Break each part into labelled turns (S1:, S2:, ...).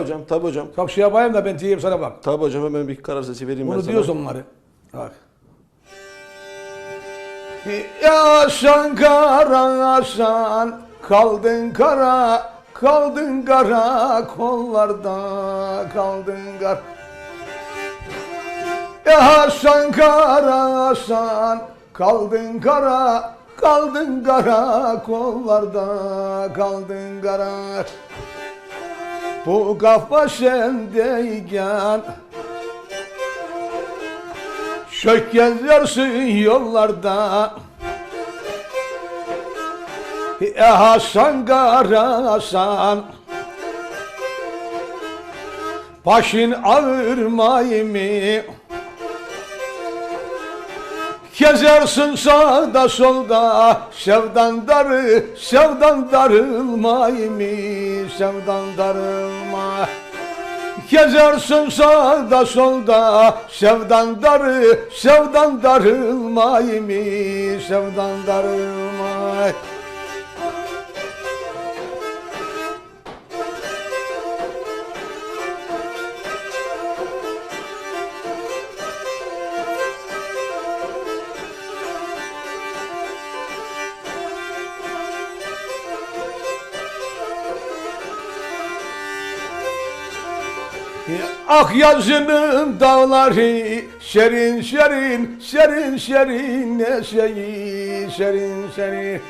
S1: Hocam, tabii hocam.
S2: Şey yapayım da ben diyeyim sana bak.
S1: Tabii hocam hemen bir karar sesi vereyim ben
S2: Bunu
S1: sana.
S2: diyorsun onları. Bak. Yaşan kara yaşan kaldın kara kaldın kara kollarda kaldın kara Yaşan kara yaşan kaldın kara kaldın kara kollarda kaldın kara Bu kafa sendeyken Şök geziyorsun yollarda E Hasan Kara Hasan Başın ağırmay mı? Gezersin sağda solda Sevdan darı, sevdan darılmay mı? Sevdan darılmay Gezersin sağda solda Sevdan darı, sevdan darılmay mı? Sevdan darılmay Ah yazının dağları serin serin serin serin neşeyi serin serin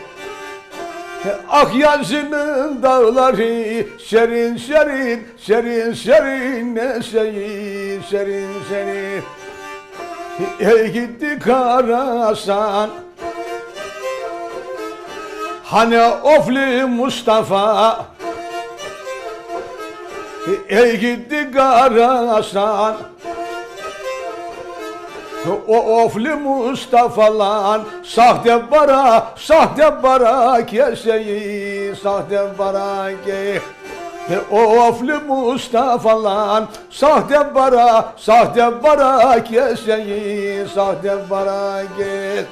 S2: Ah yazının dağları serin serin serin serin neşeyi serin serin Ey gitti Karasan. Hani ofli Mustafa Ey gitti Karasan o ofli Mustafa'lan sahte bara sahte bara keseyi sahte bara ke o ofli Mustafa'lan sahte bara sahte bara keseyi sahte bara ke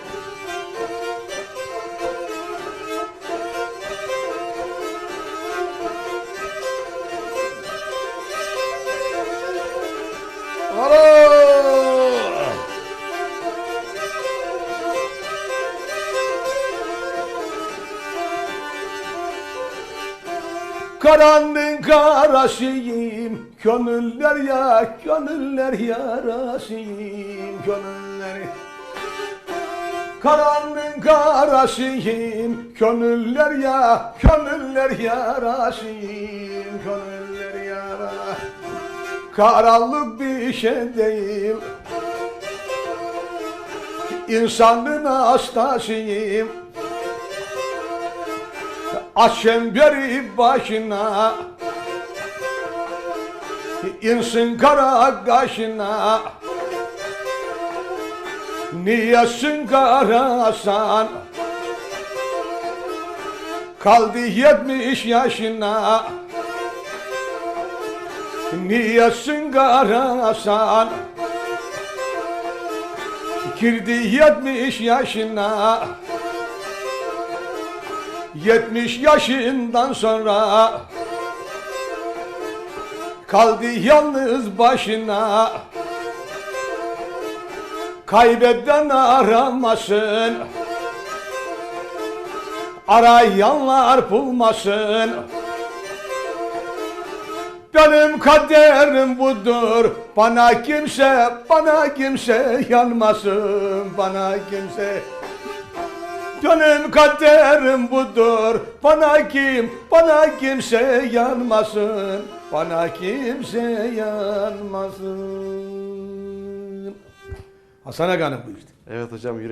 S2: Karanlığın karasıyım Gönüller ya, gönüller yarasıyım Gönüller. Karanlığın karasıyım Gönüller ya, gönüller yarasıyım Gönüller yara Karanlık bir şey değil. İnsanlığın hastasıyım Aç çemberi başına. İnsin kara kaşına. Niyesin karasan? Kaldı yetmiş yaşına. Niyesin karasan? Girdi yetmiş yaşına Yetmiş yaşından sonra. Kaldı yalnız başına. Kaybeden aramasın. Arayanlar bulmasın. Benim kaderim budur. Bana kimse, bana kimse yanmasın. Bana kimse Benim kaderim budur. Bana kim, bana kimse yanmasın. Bana kimse yanmasın. Hasan Aga'nın bu işte.
S1: Evet hocam yüreğe